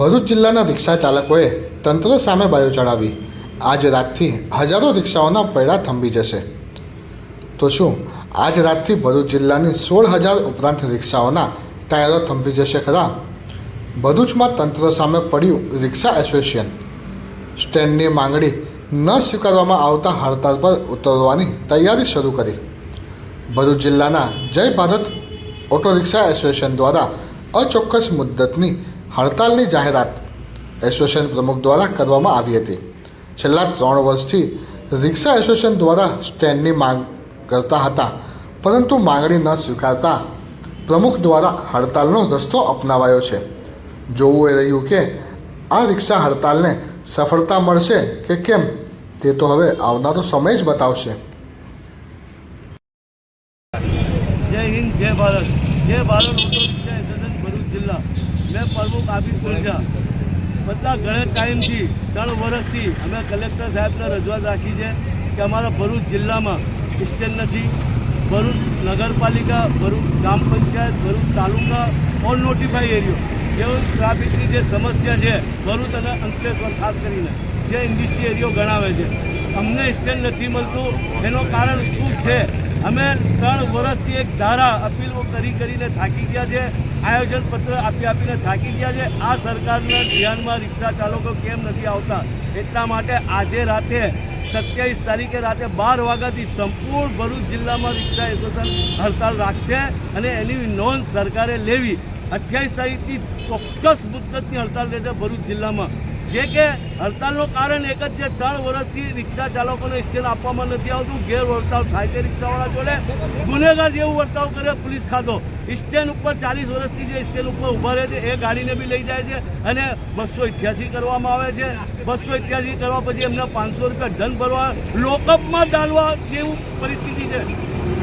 ભરૂચ જિલ્લાના રિક્ષા ચાલકોએ તંત્ર સામે બાયો ચડાવી. આજ રાતથી હજારો રિક્ષાઓના પૈડા થંભી જશે. તો શું, આજ રાતથી ભરૂચ જિલ્લાની સોળ હજાર ઉપરાંત રિક્ષાઓના ટાયરો થંભી જશે ખરા? ભરૂચમાં તંત્ર સામે પડ્યું રિક્ષા એસોસિએશન. સ્ટેન્ડની માંગણી ન સ્વીકારવામાં આવતા હડતાલ પર ઉતરવાની તૈયારી શરૂ કરી. ભરૂચ જિલ્લાના જય ભારત ઓટો રિક્ષા એસોસિએશન દ્વારા અચોક્કસ મુદ્દતની હડતાલની જાહેરાત એસોસિએશન પ્રમુખ દ્વારા કરવામાં આવી હતી. છેલ્લા ત્રણ વર્ષથી રિક્ષા એસોસિએશન દ્વારા સ્ટેન્ડની માંગ કરતા હતા, પરંતુ માંગણી ન સ્વીકારતા પ્રમુખ દ્વારા હડતાલનો રસ્તો અપનાવાયો છે. જોવું એ રહ્યું કે આ રિક્ષા હડતાલને સફળતા મળશે કે કેમ, તે તો હવે આવનારો સમય જ બતાવશે. જય હિન્દ, જય ભારત. જય ભારત ભરૂચ જિલ્લા. મેં પ્રમુખ આબિદ પુરજા બધા ઘણા ટાઈમથી, ત્રણ વર્ષથી અમે કલેક્ટર સાહેબને રજૂઆત રાખી છે કે અમારા ભરૂચ જિલ્લામાં સ્ટેન્ડ નથી, ભરૂચ નગરપાલિકા, ભરૂચ ગ્રામ પંચાયત, ભરૂચ તાલુકા ઓલ નોટિફાઈ એરિયો જેવું ટ્રાફિકની જે સમસ્યા છે, ભરૂચ અને અંકલેશ્વર ખાસ કરીને, જે ઇન્ડસ્ટ્રી એરિયો ગણાવે છે. અમને સ્ટેન્ડ નથી મળતું, એનું કારણ શું છે? અમે ત્રણ વર્ષથી એક ધારા અપીલો કરી કરીને થાકી ગયા છે, આયોજન પત્ર આપી આપીને થાકી ગયા છે. આ સરકારના ધ્યાનમાં રિક્ષા ચાલકો કેમ નથી આવતા? એટલા માટે આજે રાતે સત્યાવીસ તારીખે રાતે બાર વાગ્યાથી સંપૂર્ણ ભરૂચ જિલ્લામાં રિક્ષા એસોસિએશન હડતાલ રાખશે અને એની નોંધ સરકારે લેવી. અઠ્યાવીસ તારીખથી ચોક્કસ મુદ્દતની હડતાલ રહેશે ભરૂચ જિલ્લામાં. જે કે હડતાલનું કારણ એક જ છે ત્રણ વર્ષથી રિક્ષા ચાલકોને સ્ટેન્ડ આપવામાં નથી આવતું, ગેરવર્તાવ થાય છે રિક્ષાવાળા જોડે. ગુનેગાર જેવું વર્તાવ કરે પોલીસ ખાતો. સ્ટેન્ડ ઉપર ચાલીસ વર્ષથી જે સ્ટેન્ડ ઉપર ઊભા રહે છે, એ ગાડીને બી લઈ જાય છે અને બસો અઠ્યાસી કરવામાં આવે છે. બસો અઠ્યાસી કરવા પછી એમને પાંચસો રૂપિયા દંડ ભરવા, લોકઅપમાં ડાલવા જેવું પરિસ્થિતિ છે.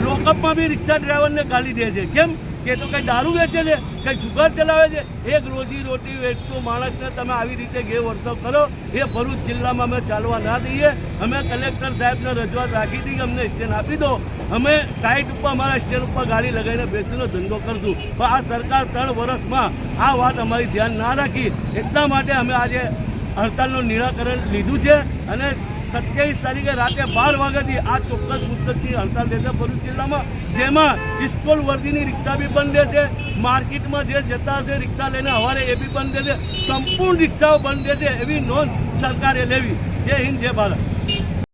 લોકઅપમાં બી રિક્ષા ડ્રાઈવરને ગાલી દે છે. કેમ? કે તો કંઈ દારૂ વેચે છે, કંઈ જુગાર ચલાવે છે? એક રોજી રોટી વેચતો માણસને તમે આવી રીતે ગેરવર્તવ કરો, એ ભરૂચ જિલ્લામાં અમે ચાલવા ના દઈએ. અમે કલેક્ટર સાહેબને રજૂઆત રાખી હતી અમને સ્ટેન્ડ આપી દો. અમે સાઈડ ઉપર, અમારા સ્ટેન્ડ ઉપર ગાડી લગાવીને બેસીનો ધંધો કરશું. પણ આ સરકાર ત્રણ વર્ષમાં આ વાત અમારી ધ્યાન ના રાખી. એટલા માટે અમે આજે હડતાલનું નિરાકરણ લીધું છે અને સત્યાવીસ તારીખે રાતે બાર વાગ્યાથી આ ચોક્કસ મુદ્દતની હડતાલ રહેશે ભરૂચ જિલ્લામાં, જેમાં ઇસ્કોલ વર્દીની રિક્ષા બી બંધ રહેશે, માર્કેટમાં જે જતા હશે રિક્ષા લઈને હવારે એ બી બંધ રહેશે, સંપૂર્ણ રિક્ષાઓ બંધ રહેશે એવી નોંધ સરકારે લેવી. જય હિન્દ, જય ભારત.